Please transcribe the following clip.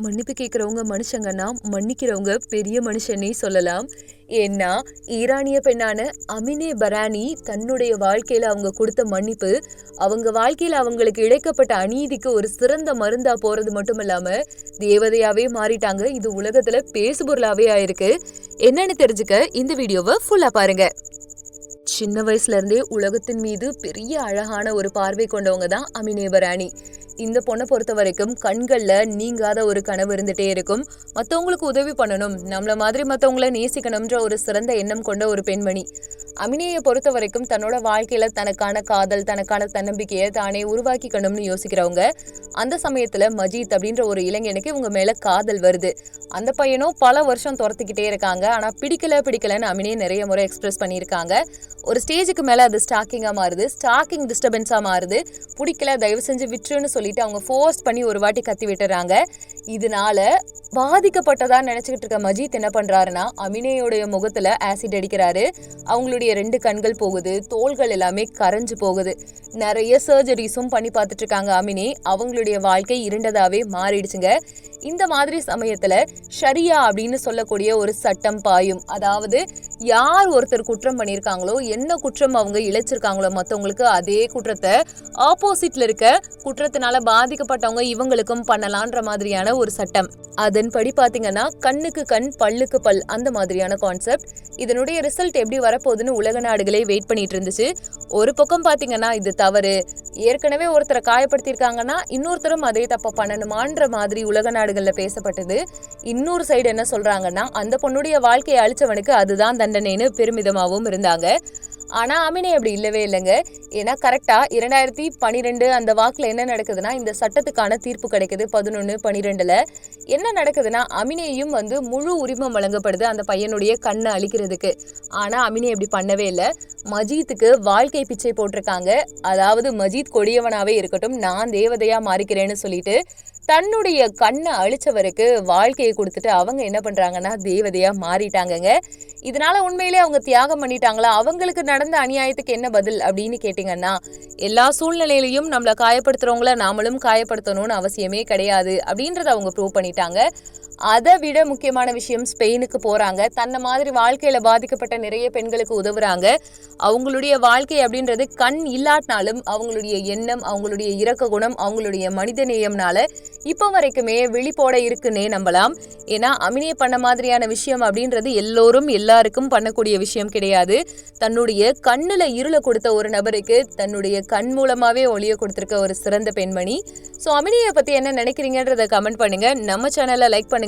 மன்னிப்பு கேட்குறவங்க மனுஷங்கன்னா மன்னிக்கிறவங்க பெரிய மனுஷனே சொல்லலாம். ஏன்னா ஈரானிய பெண்ணான அமினே பரானி தன்னுடைய வாழ்க்கையில் அவங்க கொடுத்த மன்னிப்பு அவங்க வாழ்க்கையில் அவங்களுக்கு இழைக்கப்பட்ட அநீதிக்கு ஒரு சிறந்த மருந்தா போறது மட்டும் இல்லாம தேவதையாவே மாறிட்டாங்க. இது உலகத்துல பேசுபொருளாவே ஆயிருக்கு. என்னன்னு தெரிஞ்சுக்க இந்த வீடியோவை ஃபுல்லா பாருங்க. சின்ன வயசுலேருந்தே உலகத்தின் மீது பெரிய அழகான ஒரு பார்வை கொண்டவங்க தான் அமினேபராணி இந்த பொண்ணை பொறுத்த வரைக்கும் கண்களில் நீங்காத ஒரு கனவு இருந்துகிட்டே இருக்கும். மற்றவங்களுக்கு உதவி பண்ணணும். நம்மள மாதிரி மற்றவங்கள நேசிக்கணும்ன்ற ஒரு சிறந்த எண்ணம் கொண்ட ஒரு பெண்மணி. அமினியை பொறுத்த வரைக்கும் தன்னோட வாழ்க்கையில தனக்கான காதல் தனக்கான தன்னம்பிக்கையை தானே உருவாக்கிக்கணும்னு யோசிக்கிறவங்க அந்த சமயத்துல மஜீத் அப்படின்ற ஒரு இளைஞனுக்கு இவங்க மேல காதல் வருது. அந்த பையனும் பல வருஷம் துரத்திக்கிட்டே இருக்காங்க. ஆனா பிடிக்கல பிடிக்கலன்னு அமினே நிறைய முறை எக்ஸ்பிரஸ் பண்ணியிருக்காங்க. ஒரு ஸ்டேஜுக்கு மேல அது ஸ்டாக்கிங்கா மாறுது. ஸ்டாக்கிங் டிஸ்டர்பன்ஸா மாறுது. பிடிக்கல தயவு செஞ்சு விட்டுருன்னு சொல்லிட்டு அவங்க ஃபோர்ஸ் பண்ணி ஒரு வாட்டி கத்தி விட்டுறாங்க. இதனால பாதிக்கப்பட்டதா நினைச்சுக்கிட்டு இருக்க மஜித் என்ன பண்றாருன்னா அமினேயோடைய முகத்துல ஆசிட் அடிக்கிறாரு. அவங்களுடைய ரெண்டு கண்கள் போகுது தோள்கள் எல்லாமே கரைஞ்சு போகுது. நிறைய சர்ஜரிஸும் பண்ணி பார்த்துட்டு இருக்காங்க அமினி. அவங்களுடைய வாழ்க்கை இருண்டதாவே மாறிடுச்சுங்க. இந்த மாதிரி சமயத்துல ஷரியா அப்படின்னு சொல்லக்கூடிய ஒரு சட்டம் பாயும். அதாவது யார் ஒருத்தர் குற்றம் பண்ணியிருக்காங்களோ என்ன குற்றம் அவங்க இழைச்சிருக்காங்களோ மற்றவங்களுக்கு அதே குற்றத்தை ஆப்போசிட்ல இருக்க குற்றத்தினால பாதிக்கப்பட்டவங்க இவங்களுக்கும் பண்ணலான்ற மாதிரியான ஒரு சட்டம். அதன்படி பாத்தீங்கன்னா கண்ணுக்கு கண் பல்லுக்கு பல் அந்த மாதிரியான கான்செப்ட் இதனுடைய ரிசல்ட் எப்படி வரப்போகுதுன்னு உலக நாடுகளே வெயிட் பண்ணிட்டு இருந்துச்சு. ஒரு பக்கம் பாத்தீங்கன்னா இது தவறு. ஏற்கனவே ஒருத்தரை காயப்படுத்தியிருக்காங்கன்னா இன்னொருத்தரும் அதே தப்ப பண்ணணுமான்ற மாதிரி உலக நாடுகள்ல பேசப்பட்டது. இன்னொரு சைடு என்ன சொல்றாங்கன்னா அந்த பொண்ணுடைய வாழ்க்கையை அழிச்சவனுக்கு அதுதான் தண்டனைன்னு பெருமிதமாகவும் இருந்தாங்க. ஆனால் அமினே அப்படி இல்லவே இல்லைங்க. ஏன்னா கரெக்டா இரண்டாயிரத்தி பனிரெண்டு அந்த வாக்குல என்ன நடக்குதுன்னா இந்த சட்டத்துக்கான தீர்ப்பு கிடைக்குது பதினொன்னு பனிரெண்டுல என்ன நடக்குதுன்னா அமினேயும் வந்து முழு உரிமம் வழங்கப்படுது அந்த பையனுடைய கண்ணை அழிக்கிறதுக்கு. ஆனா அமினே அப்படி பண்ணவே இல்லை. மஜீத்துக்கு வாழ்க்கை பிச்சை போட்டிருக்காங்க. அதாவது மஜீத் கொடியவனாவே இருக்கட்டும் நான் தேவதையா மாறிக்கிறேன்னு சொல்லிட்டு தன்னுடைய கண்ணை அழிச்சவருக்கு வாழ்க்கையை கொடுத்துட்டு அவங்க என்ன பண்றாங்கன்னா தேவதையா மாறிட்டாங்கங்க. இதனால உண்மையிலே அவங்க தியாகம் பண்ணிட்டாங்களா? அவங்களுக்கு நடந்த அநியாயத்துக்கு என்ன பதில் அப்படின்னு கேட்டீங்கன்னா எல்லா சூழ்நிலையிலையும் நம்மளை காயப்படுத்துறவங்கள நாமளும் காயப்படுத்தணும்னு அவசியமே கிடையாது அப்படின்றத அவங்க ப்ரூவ் பண்ணிட்டாங்க. அதை விட முக்கியமான விஷயம் ஸ்பெயினுக்கு போறாங்க. தன்னை மாதிரி வாழ்க்கையில பாதிக்கப்பட்ட நிறைய பெண்களுக்கு உதவுறாங்க. அவங்களுடைய வாழ்க்கை அப்படின்றது கண் இல்லாட்டினாலும் அவங்களுடைய எண்ணம் அவங்களுடைய இரக்க குணம் அவங்களுடைய மனித நேயம்னால இப்போ வரைக்குமே விழிப்போட இருக்குன்னே நம்பலாம். ஏன்னா அமினிய பண்ண மாதிரியான விஷயம் அப்படின்றது எல்லோரும் எல்லாருக்கும் பண்ணக்கூடிய விஷயம் கிடையாது. தன்னுடைய கண்ணுல இருளை கொடுத்த ஒரு நபருக்கு தன்னுடைய கண் மூலமாவே ஒளிய கொடுத்திருக்க ஒரு சிறந்த பெண்மணி. ஸோ அமினியை பத்தி என்ன நினைக்கிறீங்கன்றத கமெண்ட் பண்ணுங்க. நம்ம சேனலை லைக் பண்ணுங்க.